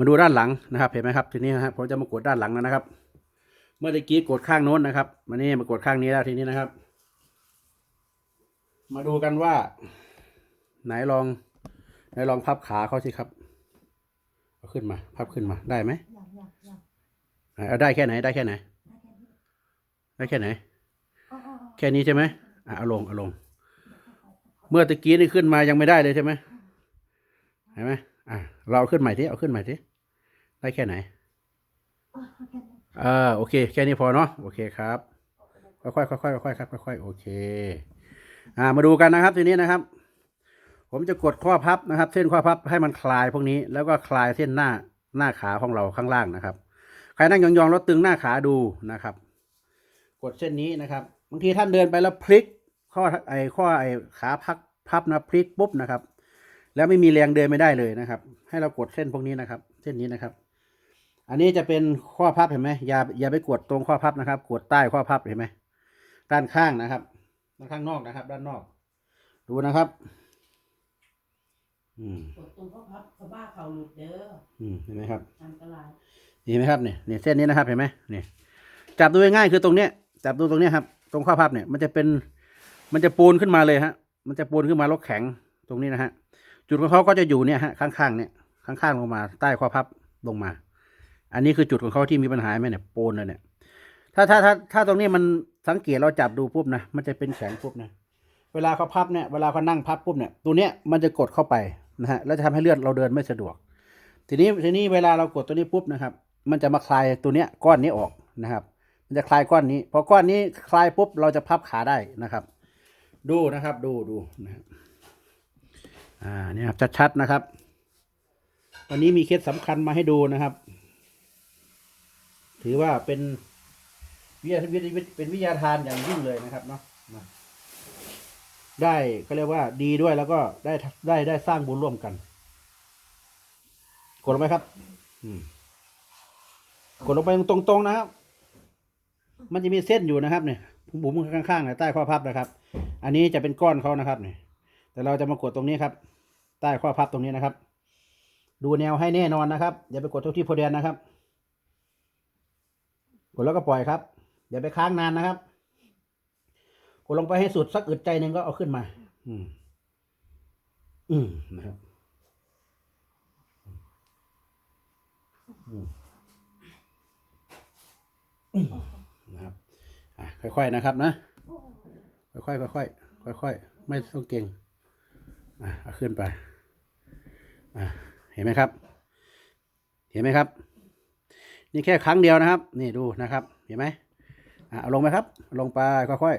มาดูด้านหลังนะครับเห็นไหมครับทีนี้นะครับผมจะมากดด้านหลังแล้วนะครับ เมื่อตะกี้กดข้างโน้นนะครับมานี่มากดข้างนี้แล้วทีนี้นะครับ มาดูกันว่า ไหนลองไหนลองพับขาเขาสิครับเอาขึ้นมา พับขึ้นมาได้ไหมอยากอยากอยากเอาได้แค่ไหนได้แค่ไหน ได้แค่นี้ได้แค่ไหนอ๋ออ๋ออ๋อแค่นี้ใช่ไหมอะเอาลงเอาลง เมื่อตะกี้นี่ขึ้นมายังไม่ได้เลยใช่ไหมเห็นไหมอะเราเอาขึ้นใหม่ทีเอาขึ้นใหม่ที ได้แค่ไหนอ๋อเอาแค่นี้เออโอเค แค่นี้พอเนาะ โอเคครับ ค่อยๆค่อยๆค่อยๆครับ ค่อยๆ โอเค อ่า มาดูกันนะครับ ทีนี้นะครับ ผมจะกดข้อพับนะครับ เส้นข้อพับให้มันคลายพวกนี้ แล้วก็คลายเส้นหน้า หน้าขาของเราข้างล่างนะครับ ใครนั่งยองๆแล้วตึงหน้าขาดูนะครับ กดเส้นนี้นะครับ บางทีท่านเดินไปแล้วพลิก ข้อไอ้ข้อไอ้ขาพักพับนะพลิกปุ๊บนะครับ แล้วไม่มีแรงเดินไม่ได้เลยนะครับ ให้เรากดเส้นพวกนี้นะครับ เส้นนี้นะครับ อันนี้จะเป็นข้อพับเห็นไหมอย่าอย่าไปกดตรงข้อพับนะครับ กดใต้ข้อพับเห็นไหมด้านข้างนะครับด้านข้างนอกนะครับ ด้านนอก ดูนะครับ อืมกดตรงก็พับสะบ้าเข่าหลุดเด้ออืมเห็นไหมครับอันตรายเห็นไหมครับเนี่ยเนี่ยเส้นนี้นะครับเห็นไหมเนี่ยจับดูง่ายๆคือตรงเนี้ยจับดูตรงเนี้ยครับ ตรงข้อพับเนี่ย มันจะเป็น มันจะปูนขึ้นมาเลยฮะ มันจะปูนขึ้นมาแล้วแข็งตรงนี้นะฮะ จุดของเขาก็จะอยู่เนี่ยฮะข้างๆเนี่ยข้างๆลงมา ใต้ข้อพับลงมา อันนี้คือจุดของเขาที่มีปัญหาไหมเนี่ยปนเลยเนี่ยถ้าถ้าถ้าถ้าตรงนี้มันสังเกตเราจับดูปุ๊บนะมันจะเป็นแข็งปุ๊บนะเวลาเขาพับเนี่ยเวลาเขานั่งพับปุ๊บเนี่ยตัวเนี้ยมันจะกดเข้าไปนะฮะแล้วจะทำให้เลือดเราเดินไม่สะดวก ทีนี้ทีนี้เวลาเรากดตัวนี้ปุ๊บนะครับ มันจะมาคลายตัวเนี้ยก้อนนี้ออกนะครับ มันจะคลายก้อนนี้พอก้อนนี้คลายปุ๊บเราจะพับขาได้นะครับ ดูนะครับดูดูนะครับอ่าเนี่ยครับชัดๆนะครับ วันนี้มีเคสสำคัญมาให้ดูนะครับ ถือว่าเป็นวิทยาวิทยาเป็นวิทยาทานอย่างยิ่งเลยนะครับเนาะได้ก็เรียกว่าดีด้วยแล้วก็ได้ได้ได้สร้างบุญร่วมกันกดลงไปครับกดลงไปตรงๆนะครับ มันจะมีเส้นอยู่นะครับเนี่ยผมบุ๋มข้างๆเนี่ยใต้ข้อพับนะครับ อันนี้จะเป็นก้อนเขานะครับเนี่ยแต่เราจะมากดตรงนี้ครับ ใต้ข้อพับตรงนี้นะครับ ดูแนวให้แน่นอนนะครับ อย่าไปกดทุกที่โพเดียนนะครับ ดแล้วก็ปล่อยครับอย่าไปค้างนานนะครับ กดลงไปให้สุดสักอึดใจหนึ่งก็เอาขึ้นมา อืม อืมนะครับนะครับค่อยๆนะครับ นะค่อยๆค่อยๆค่อยๆไม่ต้องเก่งอะเอาขึ้นไปอะเห็นไหมครับ เห็นไหมครับ นี่แค่ครั้งเดียวนะครับ นี่ดูนะครับ เห็นไหมอะเอาลงไหมครับ ลงไปค่อย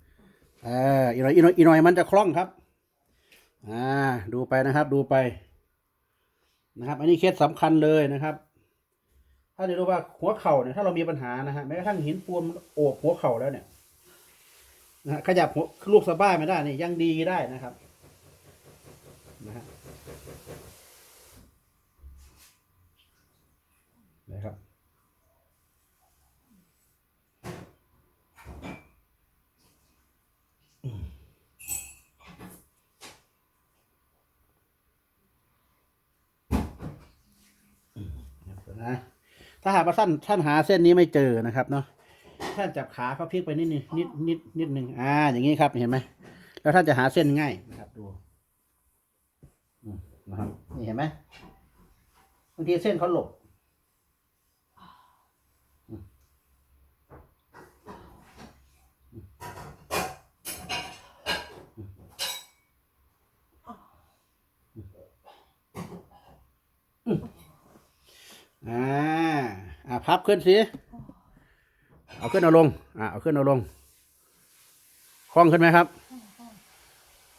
ๆเอออีกหน่อยอีกหน่อยอีกหน่อยมันจะคล่องครับ อ่า ดูไปนะครับ ดูไป นะครับ อันนี้เคสสำคัญเลยนะครับ ถ้าจะรู้ว่าหัวเข่าเนี่ยถ้าเรามีปัญหานะฮะแม้กระทั่งหินปูนโอบหัวเข่าแล้วเนี่ยนะฮะขยับหัวลูกสะบ้าไม่ได้นี่ยังดีได้นะครับนะฮะนะครับอืมอืม นะถ้าหากว่าท่านท่านหาเส้นนี้ไม่เจอนะครับเนาะท่านจับขาเขาพลิกไปนิดนึงนิดนิดนิดหนึ่งอ่า อย่างนี้ครับเห็นไหมแล้วท่านจะหาเส้นง่ายนะครับดูนะครับนี่เห็นไหมบางทีเส้นเขาหลบ อ่าอ่าพับขึ้นสิ เอาขึ้นเอาลง อ่าเอาขึ้นเอาลง คล่องขึ้นไหมครับ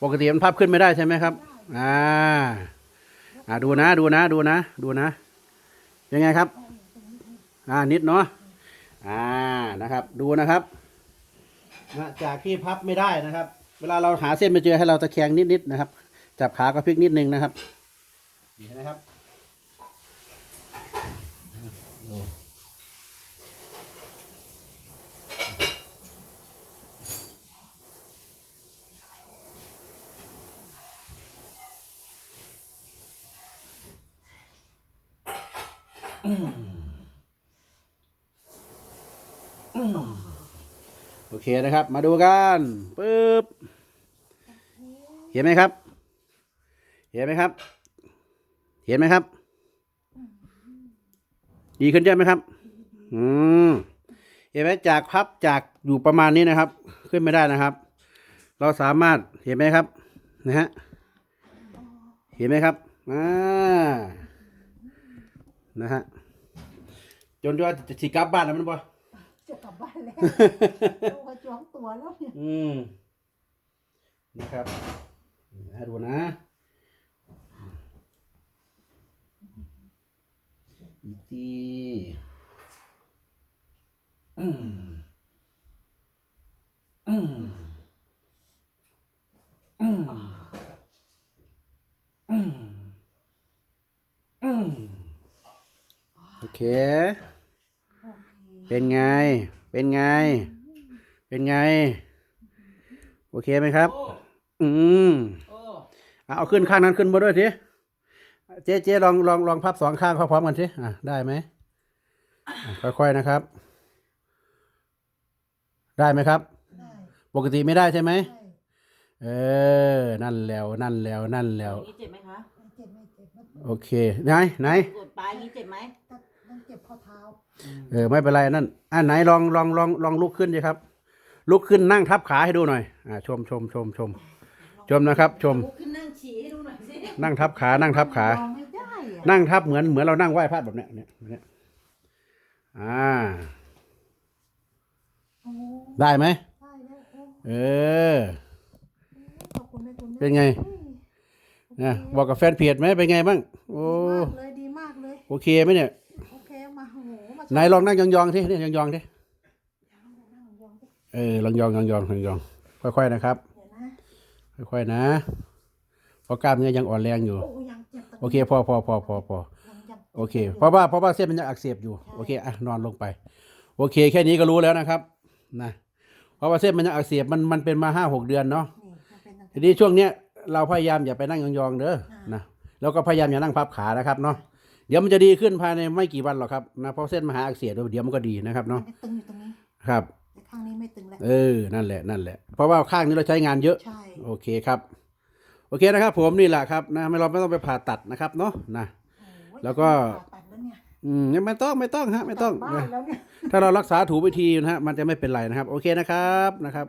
ปกติมันพับขึ้นไม่ได้ใช่ไหมครับ อ่า อ่าดูนะ ดูนะ ดูนะ ดูนะ ยังไงครับ อ่า นิดเนาะ อ่า นะครับ ดูนะครับนะจากที่พับไม่ได้นะครับ เวลาเราหาเส้นไม่เจอให้เราตะแคงนิดๆนะครับ จับขาก็พลิกนิดนึงนะครับนี่เห็นไหมครับ โอเคนะครับ มาดูกันปึ๊บเห็นไหมครับ เห็นไหมครับ เห็นไหมครับ ดีขึ้นเยอะไหมครับ อืมเห็นไหมจากพับจากอยู่ประมาณนี้นะครับ ขึ้นไม่ได้นะครับ เราสามารถเห็นไหมครับ นะฮะ เห็นไหมครับ อ่า นะฮะจนว่าจะสิกลับบ้านแล้วมันบ่จะกลับบ้านแล้วตัวจ้วงตัวแล้วเนี่ยอืมนะครับให้ดูนะอีกทีอืมอืมอืมอืมอืมโอ เคเป็นไง เป็นไง เป็นไง โอเคไหมครับโอ้อืมโอ้อะเอาขึ้นข้างนั้นขึ้นมาด้วยทีเจ๊เจ๊ลองลองลองพับสองข้างพร้อมๆกันสิอะได้ไหมอะค่อยๆนะครับ ได้ไหมครับได้ปกติไม่ได้ใช่ไหมได้เออ นั่นแล้วนั่นแล้วนั่นแล้วนี่เจ็บไหมคะไม่เจ็บไม่เจ็บไม่โอเค ไหนไหนกดปลายนี้เจ็บไหมแต่มันเจ็บข้อเท้า เออไม่เป็นไรนั่นอะไหนลองลองลองลองลุกขึ้นดิครับ ลุกขึ้นนั่งทับขาให้ดูหน่อยอ่าชมชมชมชมชมนะครับ ชม ลุกขึ้นนั่งฉี่ให้ดูหน่อยสินั่งทับขา นั่งทับขา ลองไม่ได้อะนั่งทับเหมือนเหมือนเรานั่งไหว้พระแบบเนี้ยเนี่ยแบบเนี้ยอ่า โอ้ได้ไหมได้แล้วโอ้เออ ขอบคุณแม่คุณแม่เป็นไงเฮ้ยนะบอกกับแฟนเพจไหมเป็นไงบ้างโอ้ ดีมากเลยดีมากเลย โอเคไหมเนี่ย ไหนลองนั่งยองๆที่เนี่ยยองๆที่นั่งยองๆดิเออลองยองยองยองยองค่อยๆนะครับ ค่อยๆนะเพราะกล้ามเนื้อยังอ่อนแรงอยู่ โอเค พอพอพอพอพอโอเค เพราะว่าเพราะว่าเส้นมันยังอักเสบอยู่ โอเคอะนอนลงไป โอเค แค่นี้ก็รู้แล้วนะครับ นะ เพราะว่าเส้นมันยังอักเสบมันมันเป็นมาห้าหกเดือนเนาะ ทีนี้ช่วงเนี้ยเราพยายามอย่าไปนั่งยองๆเด้อ นะ แล้วก็พยายามอย่านั่งพับขานะครับเนาะ เดี๋ยวมันจะดีขึ้นภายในไม่กี่วันหรอกครับนะเพราะเส้นมหาอักเสบเดี๋ยวมันก็ดีนะครับมัเนาะนตึงอยู่ตรงนี้ครับแต่ข้างนี้ไม่ตึงแล้วเออนั่นแหละนั่นแหละ เพราะว่าข้างนี้เราใช้งานเยอะใช่โอเคครับ โอเคนะครับ ผมนี่แหละครับนะไม่เราไม่ต้องไปผ่าตัดนะครับเนาะนะโอ้ยแล้วก็ผ่าตัดแล้วเนี่ยอืมไม่ต้องไม่ต้องฮะไม่ต้องกลับบ้านแล้วเนี่ยถ้าเรารักษาถูกวิธีนะฮะมันจะไม่เป็นไรนะครับ โอเคนะครับนะครับ